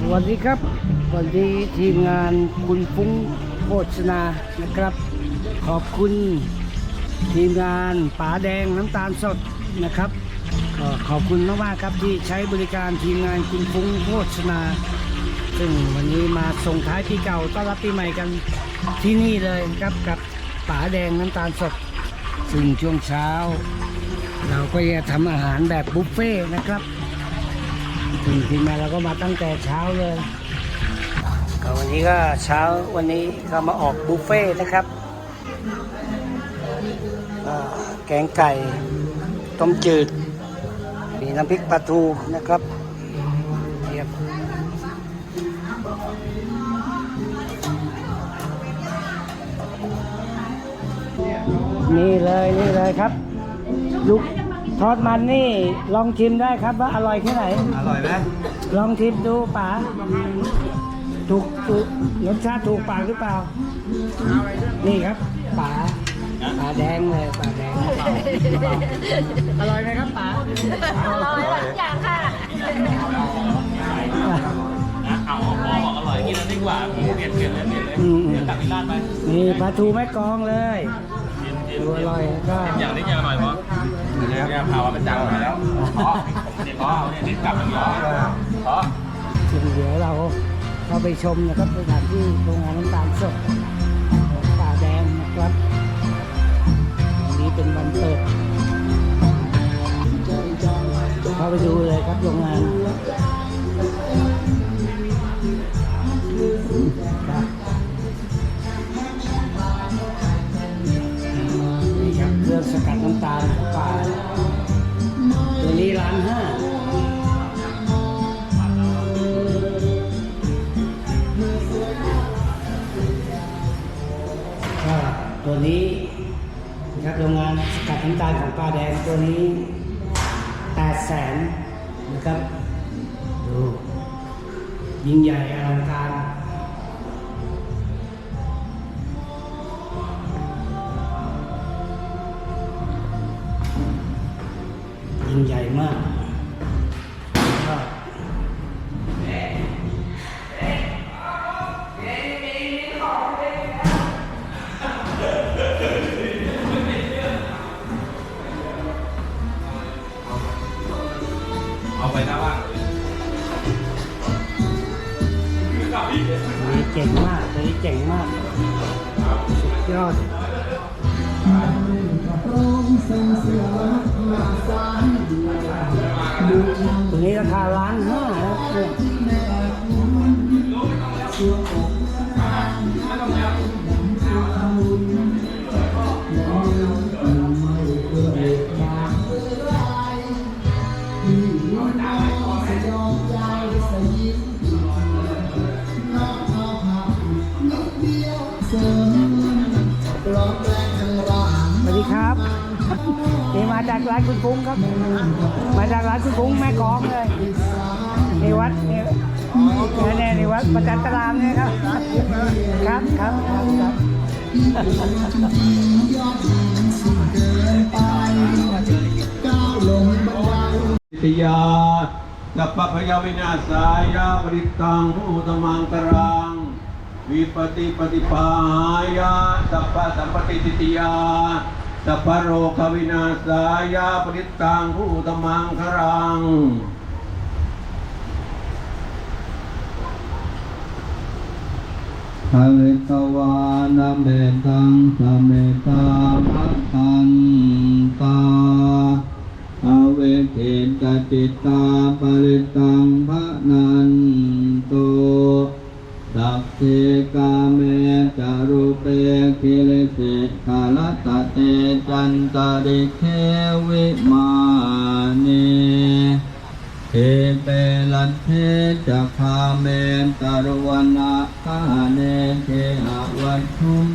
สวัสดีครับ วันนี้ทีมงานคุณฟุ้งโภชนานะครับ ขอบคุณทีมงานป๋าแดงน้ำตาลสดนะครับก็ขอบคุณมากๆครับที่ใช้บริการทีมงานคุณฟุ้งโภชนา ซึ่งวันนี้มาส่งท้ายปีเก่าต้อนรับปีใหม่กันที่นี่เลยครับกับป๋าแดงน้ำตาลสด ซึ่งช่วงเช้า เราก็จะทำอาหารแบบบุฟเฟ่นะครับ ถึงทีมาเราก็มาตั้งแต่เช้าเลยวันนี้ก็เช้าวันนี้ก็มาออกบุฟเฟ่ต์นะครับแกงไก่ต้มจืด มีน้ำพริกปลาทูนะครับเียบนี่เลย นี่เลยครับ ลูก ทอดมันนี่ลองชิมได้ครับว่าอร่อยแค่ไหน อร่อยไหมลองชิมดูป๋าถูกถูกรสชาติถูกปากหรือเปล่า นี่ครับป๋าป๋าแดงเลยป๋าแดง อร่อยไหมครับป๋าอร่อยหลายอย่างค่ะเอาพอบอกอร่อยกินแล้วดีกว่าเปลี่ยนเปลี่ยนเลยเปลี่ยนเลยอืมเดี๋ยวตักไปราดไปนี่ปลาทูแม่กลองเลยกินกินดูอร่อยก็อย่างนี้จะอร่อยเพราะ เนี่ยพาว่ามันจังมาแล้วเพราะเด็ดเพราเนี่ยเด็ดกลับมันร้อนเพราะเดี๋ยวเราเข้าไปชมนะครับสถานที่โรงงานน้ำตาลสดป่าแดงนะครับวันนี้เป็นวันเปิดเข้าไปดูเลยครับโรงงานนี่ครับเครื่องสกัดน้ำตาลป่า ตัวนี้านห้าตัวนี้นะครับโรงงานสกัดน้ำตาลของปลาแดงตัวนี้แปดแสนนะครับดูยิ่งใหญ่อลังการ ยอดตัวนี้ราคาล้านห้านะเนี่ยส นี่มาจากร้านคุณฟุ้งครับ มาจากร้านคุณฟุ้งแม่กองเลยในวัดนี่แน่ๆในวัดประจันตรามเนี่ยครับ ครับครับครับติยาสัพพยาวินาศายาปริตังอุตมังกรังวิปติปฏิปายาสัพพะสัมปติติยา สัพโรควินาศายาปริตังอุตมังกรังภวิตวานาเมตังสเมตาภคันตาอเวเกตติตาปริตังภะนันโตสัพเพกาเมจารุเปคิลิ สิกาลตะเตจันตริเทวิมานีเทเปลันเทจะพาเมนตรวนาคาเนเทหวันทุม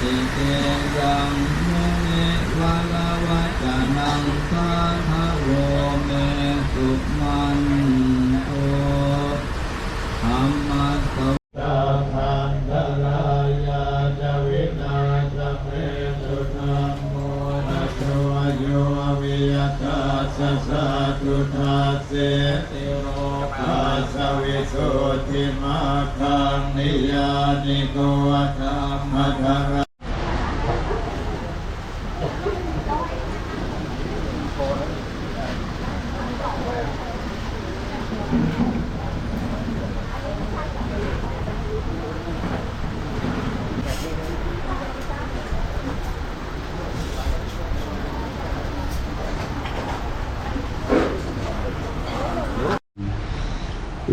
ติเตยังมุนวะละวัจนังสาทโรเมสุมันโตธรรมะสวนะจเตตุสัสตุทัสเสติโรปัสสวิสุติมาคังนิยานิโกธรรมธร เอ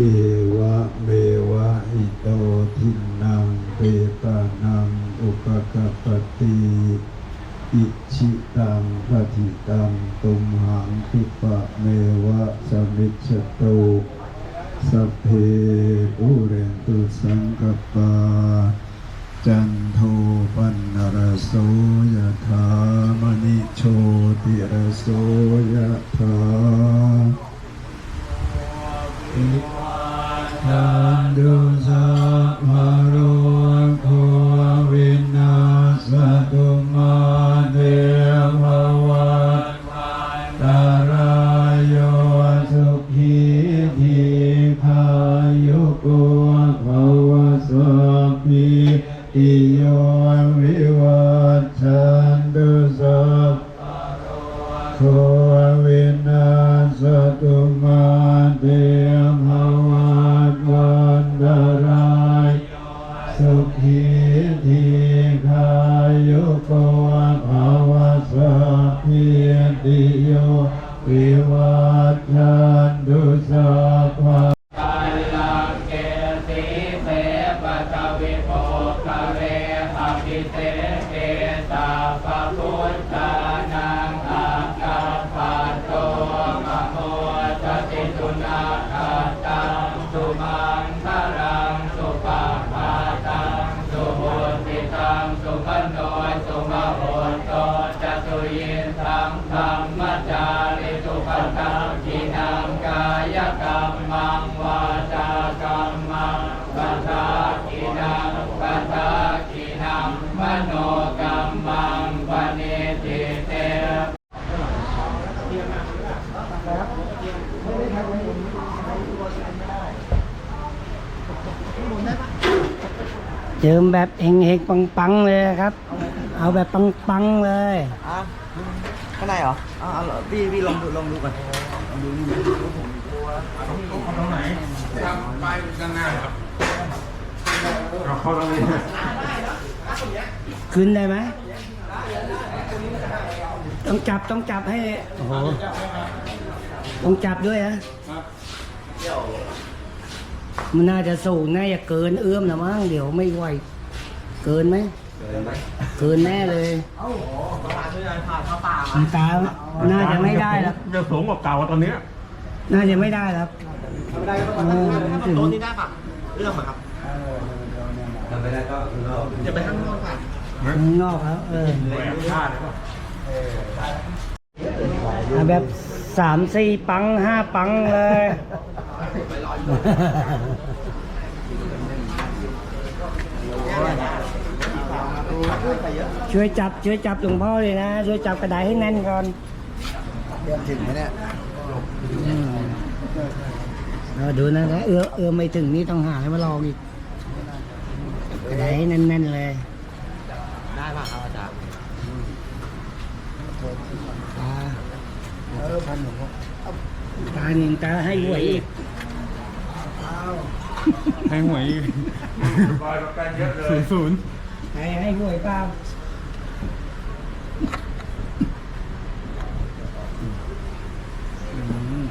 วะเมวะอิโตทินังเปตานังอุปกปปติอิชิตังปฏิตังตุมหังคิปะเมวะสมิจฉตุสัพเพปุเรนตุสังกปาจันโทปันนรโสยถามณิโชติรโสยถา โควินาสตุมาเตภวัตวันตรายสุขีทีขายุโกภวสัพพิติโยวิวัชชันตุสัพพะกัลลังเกสีเสปัทวิโภคเรอภิเสเกตาปะพุทธ เจิมแบบเฮงเฮงปังปังๆเลยครับ เอาแบบปังปังๆเลยอะข้างในเหรออ่าเอาเหรอพี่พี่ลองดูลองดูก่อนลองดูนี่ขึ้นได้ไหมต้องจับต้องจับให้โอ้โหต้องจับด้วยฮะ มันน่าจะสูงน่าจะเกินเอื้อมนะมั้งเดี๋ยวไม่ไหว เกินไหม เกินแน่เลยมันตาน่าจะไม่ได้แล้วจะสูงกว่าเก่าตอนนี้ น่าจะไม่ได้แล้วเออถึงโต๊ะนี่ได้ปะเรื่องอะครับอย่าไปข้างนอกค่ะข้างนอกแล้วเออแหวนพลาดเลยป่ะเอาแบบสามสี่ปังห้าปังเลย ช่วยจับช่วยจับหลวงพ่อเลยนะ ช่วยจับกระดาษให้แน่นก่อนเรื่องถึงไหมเนี่ยอืมเอาดูนะถ้าเอื้อเอื้อไม่ถึงนี่ต้องหาให้มาลองอีกกระดาษให้แน่นๆเลย ได้ป่ะครับอาจารย์ตาตาหนึ่งตาให้หวยอีก ให้หวยอยกันเยอะเลศูนย์ศูนย์ให้ให้หวยเปล่าอืม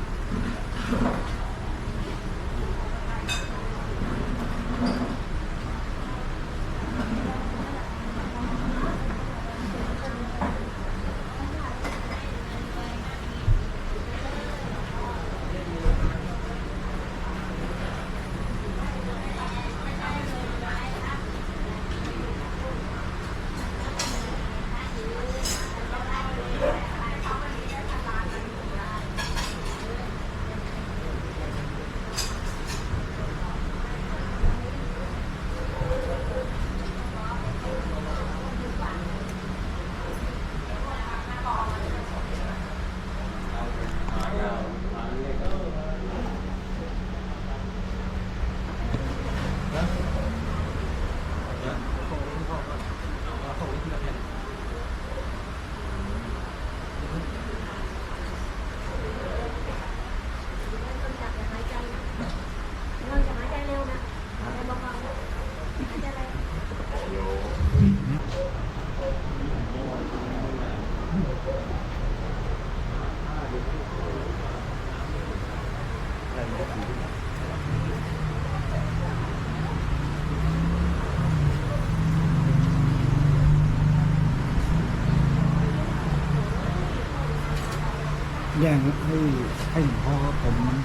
ให้หลวงพ่อผมมัน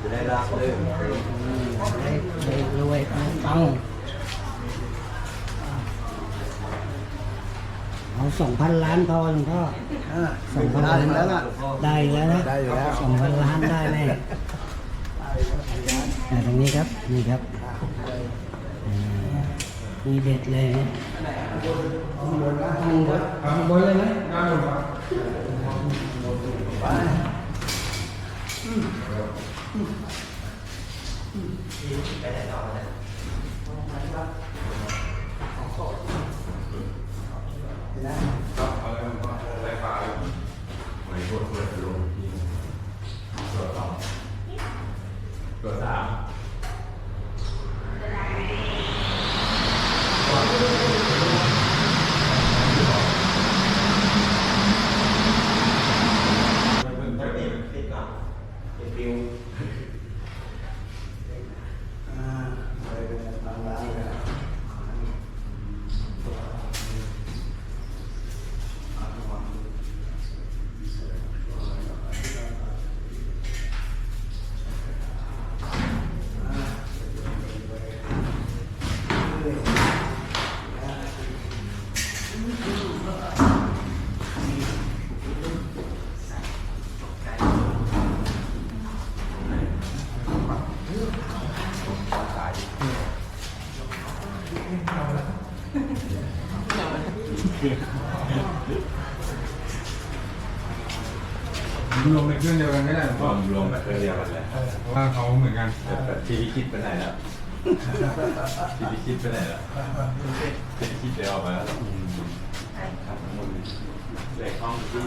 จะได้รับเลยได้ได้รวยเอาตังค์เอาสองพันล้านพอหลวงพ่อสองพันล้านแล้วล่ะได้แล้วนะได้แล้วสองพันล้านได้แน่อ่าตรงนี้ครับนี่ครับอ่านี่เด็ดเลยข้างบนข้างบนข้างบนเไปไหนต่อ เครื่องเดียวกันไม่ได้หรอรพ่อวมรวมแบบเดียวกันเลยเพราะว่าเขาเหมือนกันแต่ที่พี่คิดไปไหนแล้วที่พี่คิดไปไหนแล้วที่พี่คิดเดี๋ยวออกมาแล้วเลยห้องที่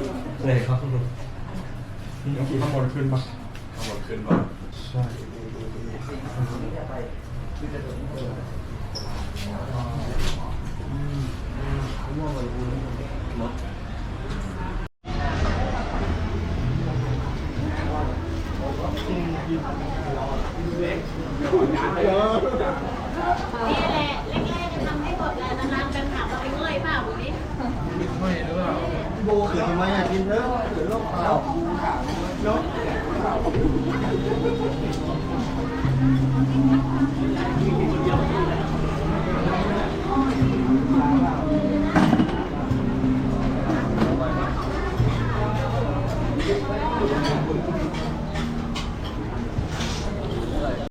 เลยครับข้างบนขึ้นปะข้างบนขึ้นมาใช่นี่แ啊。